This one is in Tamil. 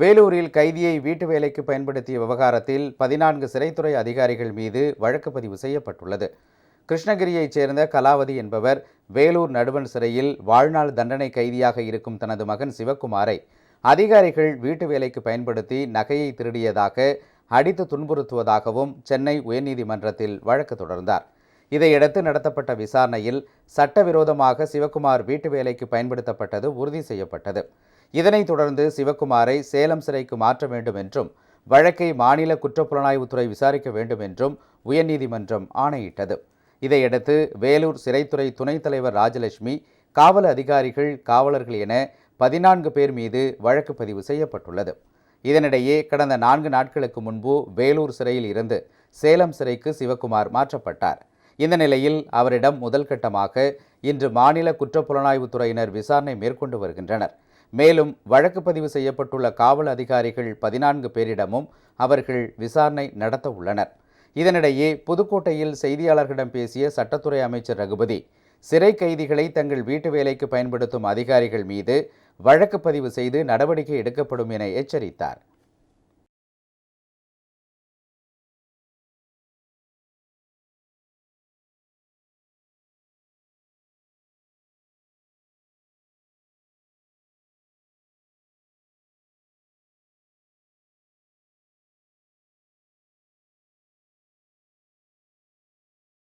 வேலூரில் கைதியை வீட்டு வேலைக்கு பயன்படுத்திய விவகாரத்தில் பதினான்கு சிறைத்துறை அதிகாரிகள் மீது வழக்கு பதிவு செய்யப்பட்டுள்ளது. கிருஷ்ணகிரியைச் சேர்ந்த கலாவதி என்பவர் வேலூர் நடுவன் சிறையில் வாழ்நாள் தண்டனை கைதியாக இருக்கும் தனது மகன் சிவக்குமாரை அதிகாரிகள் வீட்டு வேலைக்கு பயன்படுத்தி நகையை திருடியதாக அடித்து துன்புறுத்துவதாகவும் சென்னை உயர்நீதிமன்றத்தில் வழக்கு தொடர்ந்தார். இதையடுத்து நடத்தப்பட்ட விசாரணையில் சட்டவிரோதமாக சிவக்குமார் வீட்டு வேலைக்கு பயன்படுத்தப்பட்டது உறுதி செய்யப்பட்டது. இதனைத் தொடர்ந்து சிவக்குமாரை சேலம் சிறைக்கு மாற்ற வேண்டும் என்றும் வழக்கை மாநில குற்றப்புலனாய்வுத்துறை விசாரிக்க வேண்டும் என்றும் உயர்நீதிமன்றம் ஆணையிட்டது. இதையடுத்து வேலூர் சிறைத்துறை துணைத் தலைவர் ராஜலட்சுமி காவல் அதிகாரிகள் காவலர்கள் என பதினான்கு பேர் மீது வழக்கு பதிவு செய்யப்பட்டுள்ளது. இதனிடையே கடந்த நான்கு நாட்களுக்கு முன்பு வேலூர் சிறையில் இருந்து சேலம் சிறைக்கு சிவக்குமார் மாற்றப்பட்டார். இந்த நிலையில் அவரிடம் முதல் கட்டமாக இன்று மாநில குற்றப்புலனாய்வுத்துறையினர் விசாரணை மேற்கொண்டு வருகின்றனர். மேலும் வழக்கு பதிவு செய்யப்பட்டுள்ள காவல் அதிகாரிகள் பதினான்கு பேரிடமும் அவர்கள் விசாரணை நடத்த உள்ளனர். இதனிடையே புதுக்கோட்டையில் செய்தியாளர்களிடம் பேசிய சட்டத்துறை அமைச்சர் ரகுபதி சிறை கைதிகளை தங்கள் வீட்டு வேலைக்கு பயன்படுத்தும் அதிகாரிகள் மீது வழக்கு பதிவு செய்து நடவடிக்கை எடுக்கப்படும் என எச்சரித்தார்.